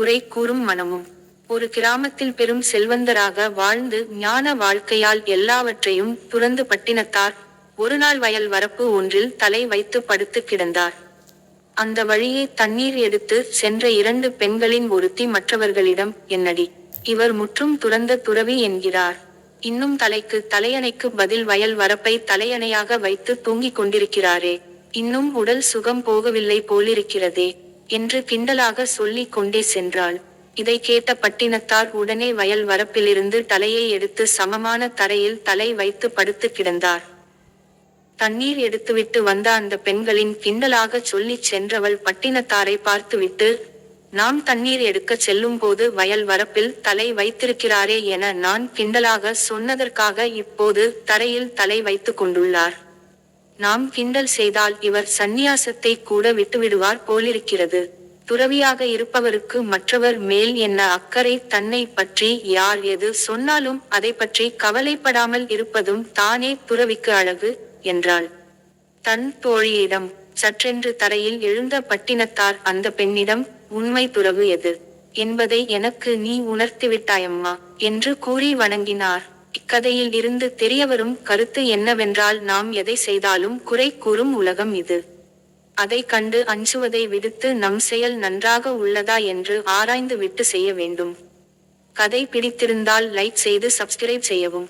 குறை கூறும் மனமும். ஒரு கிராமத்தில் பெரும் செல்வந்தராக வாழ்ந்து ஞான வாழ்க்கையால் எல்லாவற்றையும் துறந்து பட்டினத்தார் ஒருநாள் வயல் வரப்பு ஒன்றில் தலை வைத்து படுத்து கிடந்தார். அந்த வழியே தண்ணீர் எடுத்து சென்ற இரண்டு பெண்களின் ஒருத்தி மற்றவர்களிடம் என்னடி இவர் முற்றும் துறந்த துறவி என்கிறார். இன்னும் தலைக்கு தலையணைக்கு பதில் வயல் வரப்பை தலையணையாக வைத்து தூங்கிக் கொண்டிருக்கிறாரே. இன்னும் உடல் சுகம் போகவில்லை போலிருக்கிறதே. என்று கிண்டலாக சொல்லிக் கொண்டே சென்றாள். இதை கேட்ட பட்டினத்தார் உடனே வயல் வரப்பிலிருந்து தலையை எடுத்து சமமான தரையில் தலை வைத்து படுத்து கிடந்தார். தண்ணீர் எடுத்துவிட்டு வந்த அந்த பெண்களின் கிண்டலாக சொல்லிச் சென்றவள் பட்டினத்தாரை பார்த்துவிட்டு நாம் தண்ணீர் எடுக்கச் செல்லும் போது வயல் வரப்பில் தலை வைத்திருக்கிறாரே என நான் கிண்டலாக சொன்னதற்காக இப்போது தரையில் தலை வைத்துக் கொண்டுள்ளார். நாம் கிண்டல் செய்தால் இவர் சந்நியாசத்தை கூட விட்டுவிடுவார் போலிருக்கிறது. துறவியாக இருப்பவருக்கு மற்றவர் மேல் என்ன அக்கறை தன்னை பற்றி யார் எது சொன்னாலும் அதை பற்றி கவலைப்படாமல் இருப்பதும் தானே துறவிக்கு அழகு என்றாள். தன் தோழியிடம் சற்றென்று தரையில் எழுந்த பட்டினத்தார் அந்த பெண்ணிடம் உண்மை துறவு எது? என்பதை எனக்கு நீ உணர்த்திவிட்டாயம்மா என்று கூறி வணங்கினார். இக்கதையில் இருந்து தெரியவரும் கருத்து என்னவென்றால் நாம் எதை செய்தாலும் குறை கூறும் உலகம் இது. அதை கண்டு அஞ்சுவதை விடுத்து நம் செயல் நன்றாக உள்ளதா என்று ஆராய்ந்து விட்டு செய்ய வேண்டும். கதை பிடித்திருந்தால் லைக் செய்து சப்ஸ்கிரைப் செய்யவும்.